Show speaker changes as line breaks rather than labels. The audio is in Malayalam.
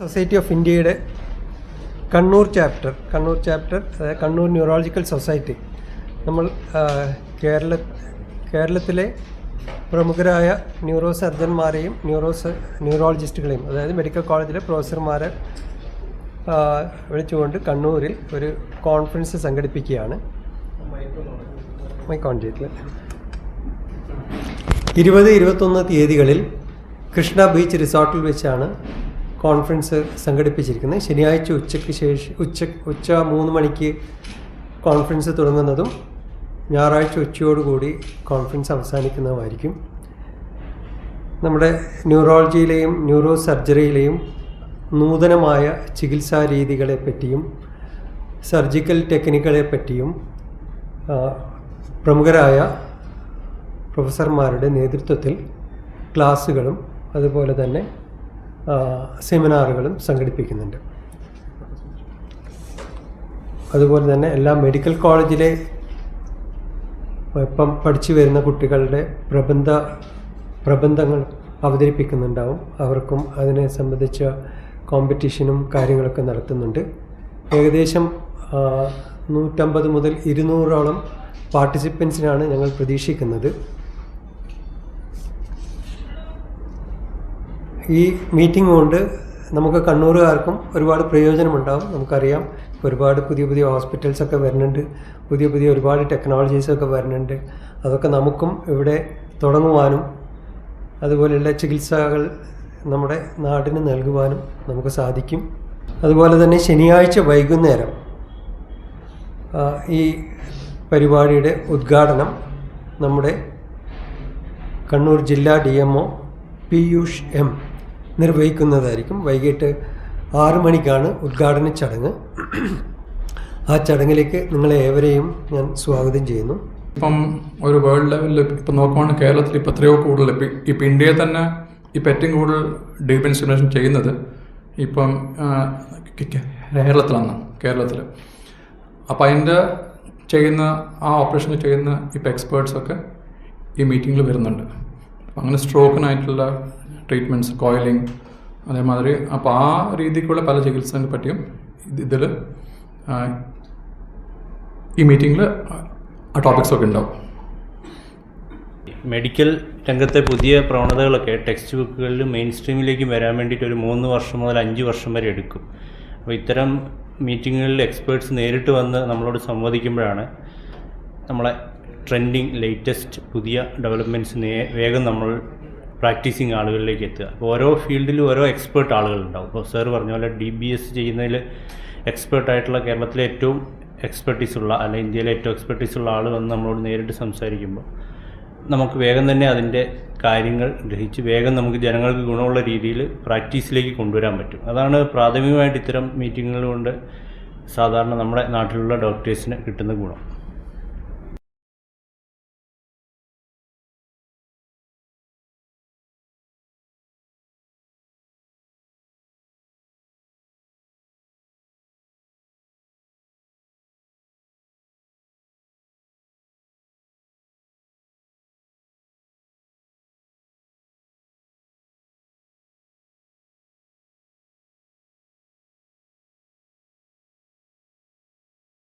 സൊസൈറ്റി ഓഫ് ഇന്ത്യയുടെ കണ്ണൂർ ചാപ്റ്റർ കണ്ണൂർ ചാപ്റ്റർ അതായത് കണ്ണൂർ ന്യൂറോളജിക്കൽ സൊസൈറ്റി. നമ്മൾ കേരള കേരളത്തിലെ പ്രമുഖരായ ന്യൂറോ സർജന്മാരെയും ന്യൂറോ സ- ന്യൂറോളജിസ്റ്റുകളെയും അതായത് മെഡിക്കൽ കോളേജിലെ പ്രൊഫസർമാരെ വിളിച്ചുകൊണ്ട് കണ്ണൂരിൽ ഒരു കോൺഫറൻസ് സംഘടിപ്പിക്കുകയാണ്. മൈക്ക് ഓൺ ചെയ്തില്ല ഇരുപത് ഇരുപത്തൊന്ന് തീയതികളിൽ കൃഷ്ണ ബീച്ച് റിസോർട്ടിൽ വെച്ചാണ് കോൺഫറൻസ് സംഘടിപ്പിച്ചിരിക്കുന്നത്. ശനിയാഴ്ച ഉച്ചയ്ക്ക് ശേഷം ഉച്ച ഉച്ച മൂന്ന് മണിക്ക് കോൺഫറൻസ് തുടങ്ങുന്നതും ഞായറാഴ്ച ഉച്ചയോടുകൂടി കോൺഫറൻസ് അവസാനിക്കുന്നതുമായിരിക്കും. നമ്മുടെ ന്യൂറോളജിയിലെയും ന്യൂറോ സർജറിയിലെയും നൂതനമായ ചികിത്സാ രീതികളെ പറ്റിയും സർജിക്കൽ ടെക്നിക്കുകളെ പറ്റിയും പ്രമുഖരായ പ്രൊഫസർമാരുടെ നേതൃത്വത്തിൽ ക്ലാസ്സുകളും അതുപോലെ തന്നെ സെമിനാറുകളും സംഘടിപ്പിക്കുന്നുണ്ട്. അതുപോലെ തന്നെ എല്ലാ മെഡിക്കൽ കോളേജിലെ ഇപ്പം പഠിച്ചു വരുന്ന കുട്ടികളുടെ പ്രബന്ധ പ്രബന്ധങ്ങൾ അവതരിപ്പിക്കുന്നുണ്ടാവും. അവർക്കും അതിനെ സംബന്ധിച്ച കോമ്പറ്റീഷനും കാര്യങ്ങളൊക്കെ നടത്തുന്നുണ്ട്. ഏകദേശം നൂറ്റമ്പത് മുതൽ ഇരുന്നൂറോളം പാർട്ടിസിപ്പൻസിനാണ് ഞങ്ങൾ പ്രതീക്ഷിക്കുന്നത്. ഈ മീറ്റിംഗ് കൊണ്ട് നമുക്ക് കണ്ണൂരുകാർക്കും ഒരുപാട് പ്രയോജനമുണ്ടാകും നമുക്കറിയാം ഒരുപാട് പുതിയ പുതിയ ഹോസ്പിറ്റൽസ് ഒക്കെ വരുന്നുണ്ട്. പുതിയ പുതിയ ഒരുപാട് ടെക്നോളജീസ് ഒക്കെ വരുന്നുണ്ട്. അതൊക്കെ നമുക്കും ഇവിടെ തുടങ്ങുവാനും അതുപോലെയുള്ള ചികിത്സകൾ നമ്മുടെ നാടിന് നൽകുവാനും നമുക്ക് സാധിക്കും. അതുപോലെ തന്നെ ശനിയാഴ്ച വൈകുന്നേരം ഈ പരിപാടിയുടെ ഉദ്ഘാടനം നമ്മുടെ കണ്ണൂർ ജില്ലാ D M O Piyush M നിർവഹിക്കുന്നതായിരിക്കും. വൈകിട്ട് ആറു മണിക്കാണ് ഉദ്ഘാടന ചടങ്ങ്. ആ ചടങ്ങിലേക്ക് നിങ്ങളെ ഏവരെയും ഞാൻ സ്വാഗതം ചെയ്യുന്നു.
ഇപ്പം ഒരു വേൾഡ് ലെവലിൽ ഇപ്പം നോക്കുവാണെങ്കിൽ കേരളത്തിൽ ഇപ്പം എത്രയോ കൂടുതൽ ഇപ്പം ഇന്ത്യയിൽ തന്നെ ഇപ്പം ഏറ്റവും കൂടുതൽ ഡീപ് ഇൻസ്റ്റിമേഷൻ ചെയ്യുന്നത് ഇപ്പം കേരളത്തിലാണ് കേരളത്തിൽ അപ്പം അതിന്റെ ചെയ്യുന്ന ആ ഓപ്പറേഷൻ ചെയ്യുന്ന ഇപ്പം എക്സ്പേർട്സൊക്കെ ഈ മീറ്റിങ്ങിൽ വരുന്നുണ്ട്. അങ്ങനെ സ്ട്രോക്കിനായിട്ടുള്ള ട്രീറ്റ്മെന്റ്സ് കോയിലിംഗ് അതേമാതിരി. അപ്പോൾ ആ രീതിക്കുള്ള പല ചികിത്സകളെ പറ്റിയും ഇതിൽ ഈ മീറ്റിങ്ങിൽ ആ ടോപ്പിക്സ് ഒക്കെ ഉണ്ടാവും.
മെഡിക്കൽ രംഗത്തെ പുതിയ പ്രവണതകളൊക്കെ ടെക്സ്റ്റ് ബുക്കുകളിൽ മെയിൻ സ്ട്രീമിലേക്ക് വരാൻ വേണ്ടിയിട്ട് ഒരു മൂന്ന് വർഷം മുതൽ അഞ്ച് വർഷം വരെ എടുക്കും. അപ്പോൾ ഇത്തരം മീറ്റിങ്ങുകളിൽ എക്സ്പേർട്സ് നേരിട്ട് വന്ന് നമ്മളോട് സംവദിക്കുമ്പോഴാണ് നമ്മളെ ട്രെൻഡിങ് ലേറ്റസ്റ്റ് പുതിയ ഡെവലപ്മെന്റ്സ് വേഗം നമ്മൾ പ്രാക്ടീസിങ് ആളുകളിലേക്ക് എത്തുക. അപ്പോൾ ഓരോ ഫീൽഡിലും ഓരോ എക്സ്പേർട്ട് ആളുകളുണ്ടാവും. ഇപ്പോൾ സാർ പറഞ്ഞ പോലെ ഡി ബി എസ് ചെയ്യുന്നതിൽ എക്സ്പേർട്ടായിട്ടുള്ള കേരളത്തിലെ ഏറ്റവും എക്സ്പെർട്ടീസ് ഉള്ള അല്ലെ ഇന്ത്യയിലെ ഏറ്റവും എക്സ്പെർട്ടീസ് ഉള്ള ആൾ വന്ന് നമ്മളോട് നേരിട്ട് സംസാരിക്കുമ്പോൾ നമുക്ക് വേഗം തന്നെ അതിന്റെ കാര്യങ്ങൾ ഗ്രഹിച്ച് വേഗം നമുക്ക് ജനങ്ങൾക്ക് ഗുണമുള്ള രീതിയിൽ പ്രാക്ടീസിലേക്ക് കൊണ്ടുവരാൻ പറ്റും. അതാണ് പ്രാഥമികമായിട്ട് ഇത്തരം മീറ്റിങ്ങുകൾ കൊണ്ട് സാധാരണ നമ്മുടെ നാട്ടിലുള്ള ഡോക്ടേഴ്സിന് കിട്ടുന്ന ഗുണം.